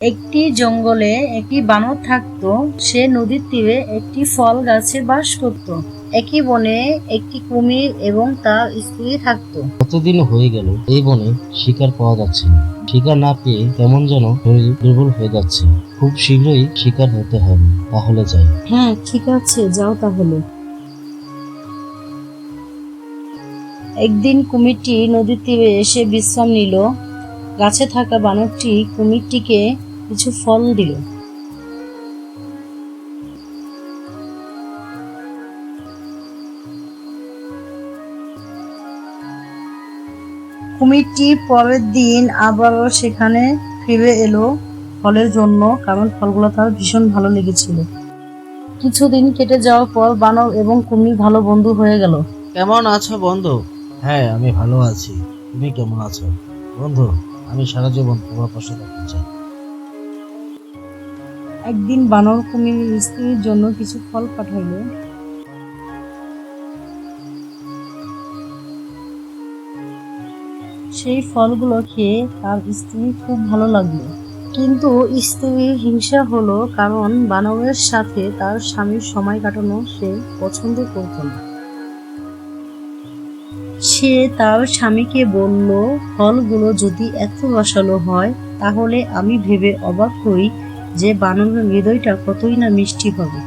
একটি জঙ্গলে একটি বানর থাকতো। সে নদীর তীরে একটি ফল গাছে বাস করত। একই বনে একটি কুমির এবং তার স্ত্রী থাকতো। কতদিন হয়ে গেল এই বনে শিকার পাওয়া যাচ্ছে না। শিকার না পেয়ে কেমন যেন শরীর দুর্বল হয়ে যাচ্ছে। খুব শীঘ্রই শিকার হতে হবে। তাহলে যাই। হ্যাঁ ঠিক আছে যাও তাহলে। একদিন কুমিরটি নদীর তীরে এসে বিশ্রাম নিল। গাছে থাকা বানরটি কুমিরটিকে কিছু ফল দিল। কুমিরটি পরের দিন আবারও সেখানে ফিরে এলো ফলের জন্য কারণ ফলগুলো তার ভীষণ ভালো লেগেছিল। কিছুদিন কেটে যাওয়ার পর বানর এবং কুমির ভালো বন্ধু হয়ে গেল। কেমন আছো বন্ধু? হ্যাঁ আমি ভালো আছি। তুমি কেমন আছো? বন্ধু আমি সারা জীবন তোমার পাশে থাকতে চাই। একদিন বানর কুমিরের স্ত্রীর জন্য কিছু ফল পাঠাইল। সেই ফলগুলো খেয়ে তার স্ত্রী খুব ভালো লাগল। কিন্তু স্ত্রীর হিংসা হলো কারণ বানরের সাথে তার স্বামীর সময় কাটানো সে পছন্দ করত না। সে তার স্বামীকে বলল, ফলগুলো যদি এত রসালো হয়, তাহলে আমি ভেবে অবাক হই যে বানরের হৃদয়টা কতই না মিষ্টি হবে।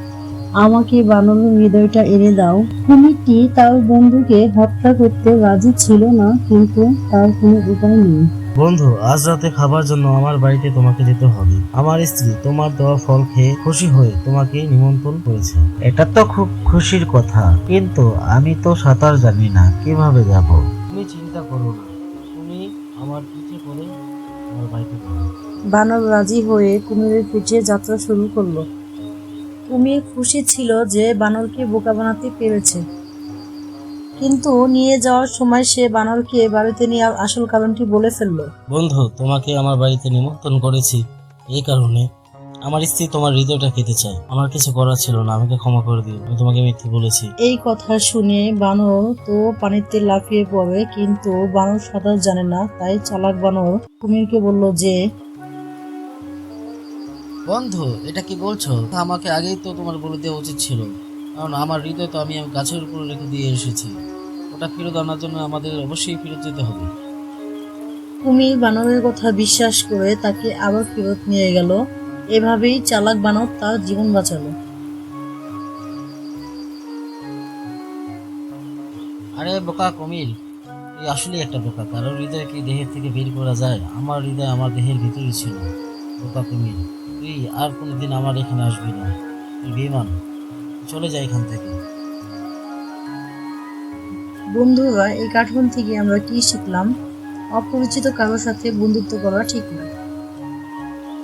আমাকে বানরের হৃদয়টা এনে দাও। কুমিরটি তার বন্ধুকে হত্যা করতে রাজি ছিল না, কিন্তু তার কোনো উপায় নেই। বন্ধু, আজ রাতে খাবার জন্য আমার বাড়িতে তোমাকে যেতে হবে। আমার স্ত্রী তোমার দেওয়া ফল খেয়ে খুশি হয়ে তোমাকে নিমন্ত্রণ করেছে। এটা তো খুব খুশির কথা, কিন্তু আমি তো সাঁতার জানি না, কীভাবে যাব? তুমি চিন্তা করো না। বানর রাজি হয়ে কুমিরের পিঠে যাত্রা শুরু করল। কুমির খুশি ছিল যে বানরকে বোকা বানাতে পেরেছে। কিন্তু নিয়ে যাওয়ার সময় সে বানরকে বাড়িতে নিয়ে আসল কারণটি বলে ফেলল। বন্ধু তোমাকে আমার বাড়িতে নিমন্ত্রণ করেছি। এই কারণে আমার স্ত্রী তোমার হৃদয়টা খেতে চায়। আমার কিছু করার ছিল না আমাকে ক্ষমা করে দিও। আমি তোমাকে মিথ্যে বলেছি। এই কথা শুনে বানর তো পানিতে লাফিয়ে পড়ে কিন্তু বানর সাঁতার জানে না। তাই চালাক বানর কুমিরকে বলল যে বন্ধু এটা কি বলছো? আমাকে আগেই তো তোমার বলে দেওয়া উচিত ছিল। কারণ আমার হৃদয় তো আমি গাছের উপরে রেখে দিয়ে এসেছি। ওটা ফেরত আনার জন্য আমাদের অবশ্যই ফেরত যেতে হবে। কুমির বানরের কথা বিশ্বাস করে তাকে আবার ফেরত নিয়ে গেল। এভাবেই চালাক বানর তার জীবন বাঁচালো। আরে বোকা কমিল তুই আসলেই একটা বোকা। কারোর হৃদয় কি দেহের থেকে বের করা যায়? আমার হৃদয় আমার দেহের ভিতরেই ছিল। বোকা তুমি তুই আর কোনো দিন আমার এখানে আসবি না। তুই বিমান চলে যাই এখান থেকে। বন্ধুরা এই কার্টুন থেকে আমরা কি শিখলাম? অপরিচিত কারোর সাথে বন্ধুত্ব করা ঠিক না।